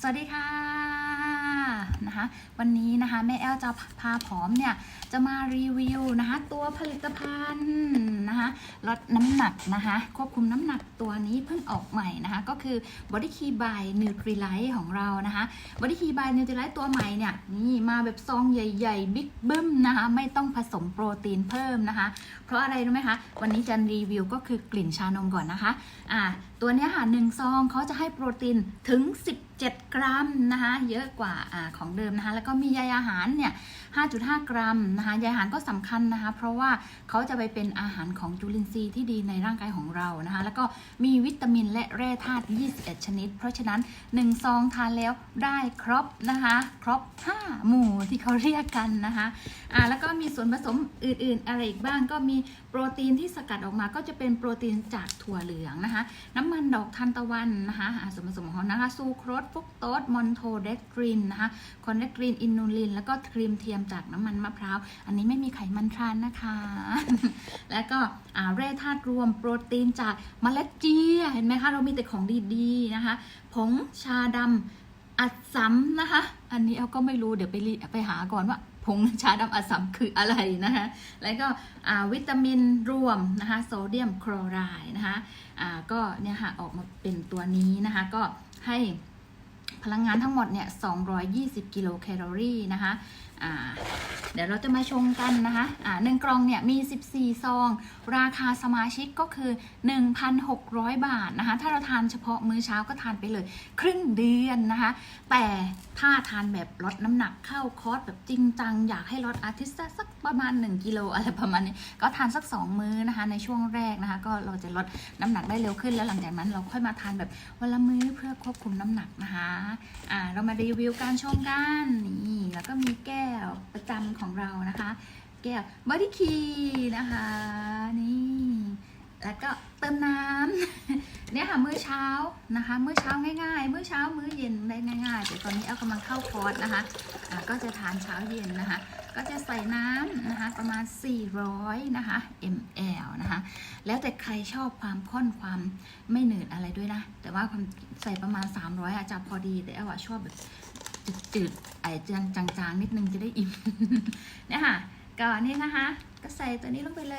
สวัสดีค่ะนะคะวันนี้นะคะแม่แอลจะพาผอมเนี่ยจะมารีวิวนะคะตัวผลิตภัณฑ์นะคะลดน้ำหนักนะคะควบคุมน้ำหนักตัวนี้เพิ่งออกใหม่นะคะก็คือ Body Key by Nutrilite ของเรานะคะ Body Key by Nutrilite ตัวใหม่เนี่ยนี่มาแบบซองใหญ่ๆบิ๊กเบึ้มนะคะไม่ต้องผสมโปรตีนเพิ่มนะคะ เพราะอะไรรู้ไหมคะวันนี้จะรีวิวก็คือกลิ่นชานมก่อนนะคะอ่าตัวเนี้ยค่ะหนึ่งซองเขาจะให้โปรตีนถึง 17 กรัมนะคะเยอะกว่าอของเดิมนะคะแล้วก็มีใยอาหารเนี่ย 5.5 กรัมนะคะใยอาหารก็สำคัญนะคะ เพราะว่าเขาจะไปเป็นอาหารของจุลินทรีย์ที่ดีในร่างกายของเรานะคะแล้วก็มีวิตามินและแร่ธาตุ 21 ชนิด เพราะฉะนั้น 1 ซองทานแล้วได้ครบนะคะครบ 5 หมู่ที่เขาเรียกกันนะคะอ่าแล้วก็มีส่วนผสมอื่นๆ อะไรอีกบ้างก็มีโปรตีนที่สกัดออกมาก็จะเป็นโปรตีนจากถั่วเหลืองนะคะน้ำำมันดอกทานตะวันนะคะอ่าส่วนผสมของเขานะคะซูโครสฟุกโตสมอนโทเดกรินนะคะคอนเดกรินอินูลิน แล้วก็ครีมเทียมจากน้ำมันมะพร้าว อันนี้ไม่มีไขมันทรานนะคะ แล้วก็แร่ธาตุรวมโปรตีนจากเมล็ดเจียเห็นไหมคะเรามีแต่ของดีๆนะคะผงชาดำอัดซ้ำนะคะ อันนี้เอาก็ไม่รู้เดี๋ยวไปไปหาก่อนว่า ผงชาดำอัดสัมคืออะไรนะคะ แล้วก็วิตามินรวมนะคะโซเดียมคลอไรด์นะคะก็เนี่ยค่ะออกมาเป็นตัวนี้นะคะก็ให้พลังงานทั้งหมดเนี่ย 220 กิโลแคลอรี่นะคะ ดี๋ยวเราจะมาชงกันนะคะอ่าหนึ่งกล่องเนี่ยมี 14 ซอง ราคาสมาชิกก็คือ 1,600 บาทนะคะ ถ้าเราทานเฉพาะมื้อเช้าก็ทานไปเลย ครึ่งเดือนนะคะ แต่ถ้าทานแบบลดน้ำหนักเข้าคอร์สแบบจริงจัง อยากให้ลดอาทิตย์ละสัก ประมาณ 1กิโลอะไรประมาณนี้ก็ทานสัก 2 มื้อนะคะ ในช่วงแรกนะคะ ก็เราจะลดน้ำหนักได้เร็วขึ้นแล้วหลังจากนั้นเราค่อยมาทานแบบวันละมื้อเพื่อควบคุมน้ำหนักนะคะอ่าเรามารีวิวการชงกันนี่แล้วก็มีแก้วประจำของเรานะคะ แก้วบอดี้คีนะคะนี่แล้วก็เติมน้ำเนี่ยค่ะมื้อเช้านะคะ มื้อเช้าง่ายๆ มื้อเช้ามื้อเย็นได้ง่ายๆแต่ตอนนี้แอลกำลังเข้าคอร์สนะคะอ่าก็จะทานเช้าเย็นนะคะ ก็จะใส่น้ำนะคะประมาณ 400 นะคะ ml นะคะ แล้วแต่ใครชอบความข้นความไม่หนืดอะไรด้วยนะ แต่ว่าความใส่ประมาณ 300 อาจจะพอดี แต่แอลอะชอบแบบจืดๆไอ้จางๆ นิดนึงจะได้อิ่มเนี่ยค่ะก่อนนี้นะคะ ก็ใส่ตัวนี้ลงไปเล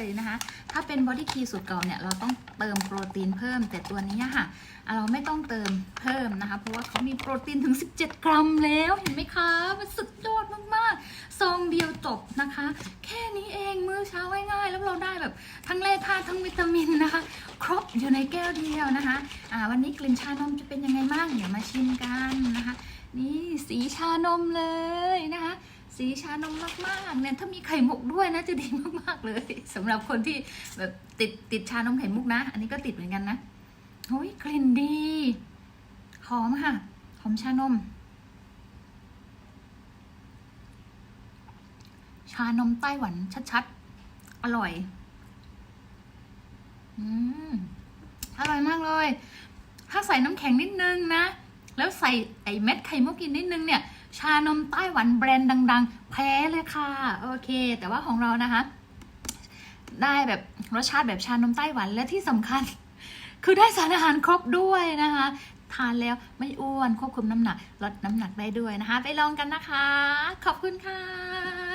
ยนะคะ ถ้าเป็นบอดี้คีสูตรเก่าเนี่ย เราต้องเติมโปรตีนเพิ่ม แต่ตัวนี้ค่ะอะเราไม่ต้องเติมเพิ่มนะคะ เพราะว่าเขามีโปรตีนถึง 17 กรัมแล้วเห็นไหมคะ ทั้งแร่ธาตุทั้งวิตามินนะคะ ครบอยู่ในแก้วเดียวนะคะอ่าวันนี้กลิ่นชานมจะเป็นยังไงบ้างเดี๋ยวมาชิมกันนะคะ นี่สีชานมเลยนะคะ สีชานมมากๆเนี่ยถ้ามีไข่มุกด้วยนะจะดีมากๆเลยสำหรับคนที่แบบติดติดชานมไข่มุกนะ อันนี้ก็ติดเหมือนกันนะโอ้ยกลิ่นดีหอมค่ะหอมชานม ชานมไต้หวันชัดๆ อร่อย อืม อร่อยมาก เลย ถ้าใส่น้ำแข็งนิดนึงนะ แล้วใส่ไอ้เม็ดไข่มุกอีกนิดนึงเนี่ย ชานมไต้หวันแบรนด์ดัง ๆ แพ้เลยค่ะ โอเค แต่ว่าของเรานะคะ ได้แบบรสชาติแบบชานมไต้หวันและที่สำคัญ คือได้สารอาหารครบด้วยนะคะทานแล้วไม่อ้วนควบคุมน้ำหนักลดน้ำหนักได้ด้วยนะคะ ไปลองกันนะคะ ขอบคุณค่ะ